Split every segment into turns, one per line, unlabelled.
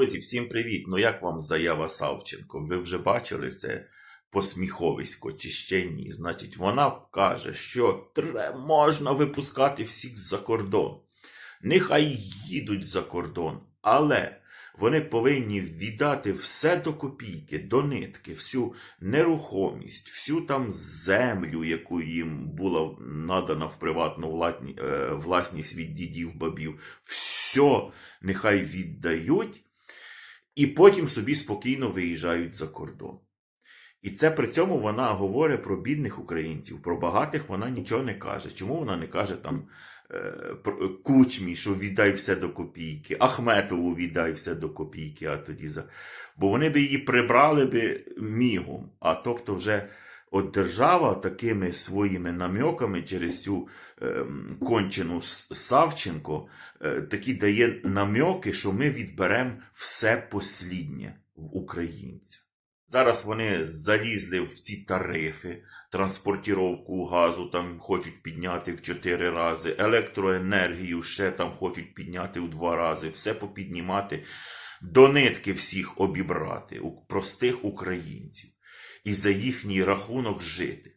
Друзі, всім привіт! Ну як вам заява Савченко? Ви вже бачили це посміховисько чи ще ні? Значить, вона каже, що можна випускати всіх за кордон. Нехай їдуть за кордон, але вони повинні віддати все до копійки, до нитки, всю нерухомість, всю там землю, яку їм була надана в приватну е, власність від дідів бабів. Все нехай віддають і потім собі спокійно виїжджають за кордон. І це при цьому вона говорить про бідних українців, про багатих вона нічого не каже. Чому вона не каже там е, кучмі, що віддай все до копійки, Ахметову віддай все до копійки, а тоді за. Бо вони б її прибрали б мігом. А тобто вже от держава такими своїми намьоками через цю ем, кончену Савченко е, такі дає намьоки, що ми відберемо все посліднє в українця. Зараз вони залізли в ці тарифи, транспортіровку газу там хочуть підняти в 4 рази, електроенергію ще там хочуть підняти в 2 рази, все попіднімати, до нитки всіх обібрати, простих українців, і за їхній рахунок жити.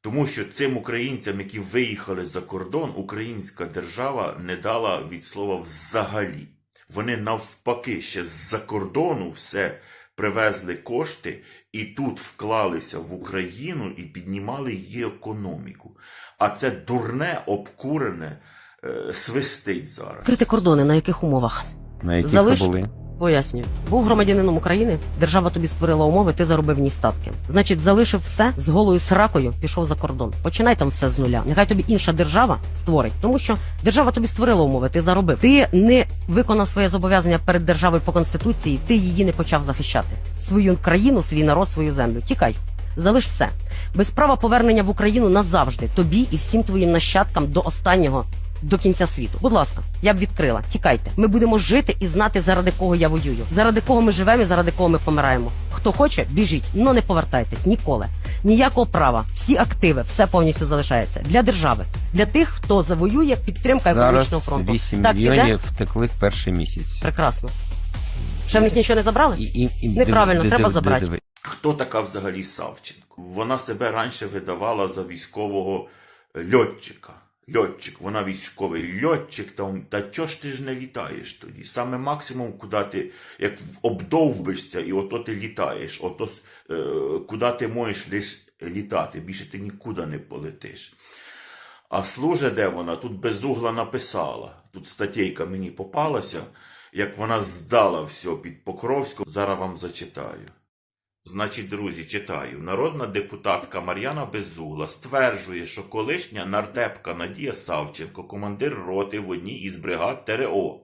Тому що цим українцям, які виїхали за кордон, українська держава не дала від слова взагалі. Вони навпаки ще з-за кордону все привезли кошти і тут вклалися в Україну і піднімали її економіку. А це дурне, обкурене е, свистить зараз.
Відкрити кордони на яких умовах?
На яких
Залиш-
були?
Пояснюю. Був громадянином України, держава тобі створила умови, ти заробив ній статки. Значить, залишив все з голою сракою, пішов за кордон. Починай там все з нуля. Нехай тобі інша держава створить, тому що держава тобі створила умови, ти заробив. Ти не виконав своє зобов'язання перед державою по конституції, ти її не почав захищати. Свою країну, свій народ, свою землю. Тікай. Залиш все без права повернення в Україну назавжди тобі і всім твоїм нащадкам до останнього до кінця світу. Будь ласка, я б відкрила. Тікайте. Ми будемо жити і знати, заради кого я воюю, заради кого ми живемо і заради кого ми помираємо. Хто хоче, біжіть, но не повертайтесь ніколи. Ніякого права, всі активи, все повністю залишається для держави, для тих, хто завоює підтримка економічного фронту.
8
Так,
мільйонів втекли в перший місяць.
Прекрасно. Ще в них нічого не забрали?
І, і, і,
Неправильно,
диви-
треба
диви-
забрати.
диви-
Хто така взагалі Савченко? Вона себе раніше видавала за військового льотчика. Льотчик, вона військовий льотчик, там, та чого ж ти ж не літаєш тоді? Саме максимум, куди ти як обдовбишся, і ото ти літаєш, ото е, куди ти можеш лише літати, більше ти нікуди не полетиш. А служа, де вона? Тут безугла написала. Тут статейка мені попалася, як вона здала все під Покровськом. Зараз вам зачитаю. Значить, друзі, читаю. Народна депутатка Мар'яна Безугла стверджує, що колишня нардепка Надія Савченко, командир роти в одній із бригад ТРО,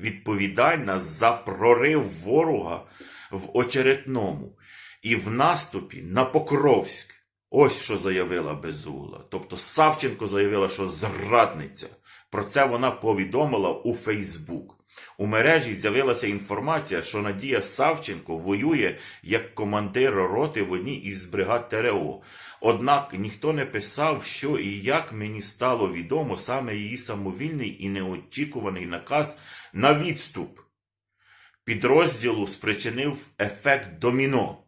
відповідальна за прорив ворога в очеретному і в наступі на Покровськ. Ось що заявила Безугла. Тобто Савченко заявила, що зрадниця. Про це вона повідомила у Фейсбук. У мережі з'явилася інформація, що Надія Савченко воює як командир роти в одній із бригад ТРО. Однак ніхто не писав, що і як мені стало відомо саме її самовільний і неочікуваний наказ на відступ. Підрозділу спричинив ефект доміно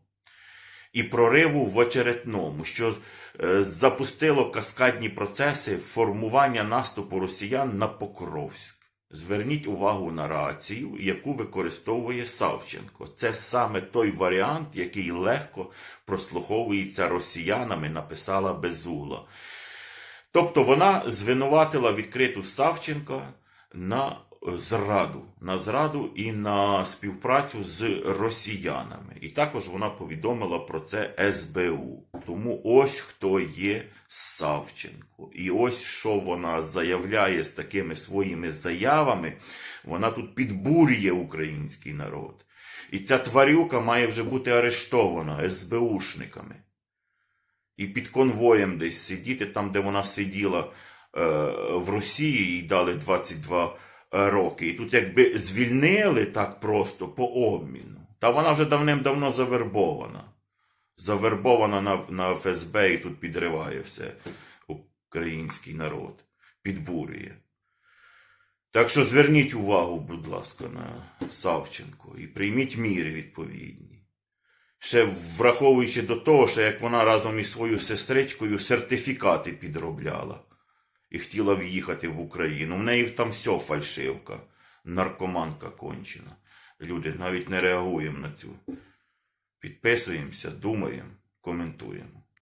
і прориву в очеретному, що е, запустило каскадні процеси формування наступу росіян на Покровськ. Зверніть увагу на рацію, яку використовує Савченко. Це саме той варіант, який легко прослуховується росіянами, написала Безугла. Тобто вона звинуватила відкриту Савченка на зраду, на зраду і на співпрацю з росіянами. І також вона повідомила про це СБУ. Тому ось хто є Савченко. І ось що вона заявляє з такими своїми заявами. Вона тут підбурює український народ. І ця тварюка має вже бути арештована СБУшниками і під конвоєм десь сидіти, там, де вона сиділа е, в Росії, їй дали 22 роки. І тут якби звільнили так просто по обміну. Та вона вже давним-давно завербована. Завербована на, на ФСБ і тут підриває все український народ, підбурює. Так що зверніть увагу, будь ласка, на Савченко і прийміть міри відповідні. Ще враховуючи до того, що як вона разом із своєю сестричкою сертифікати підробляла і хотіла в'їхати в Україну. В неї там все фальшивка, наркоманка кончена. Люди навіть не реагуємо на цю. Підписуємося, думаємо, коментуємо.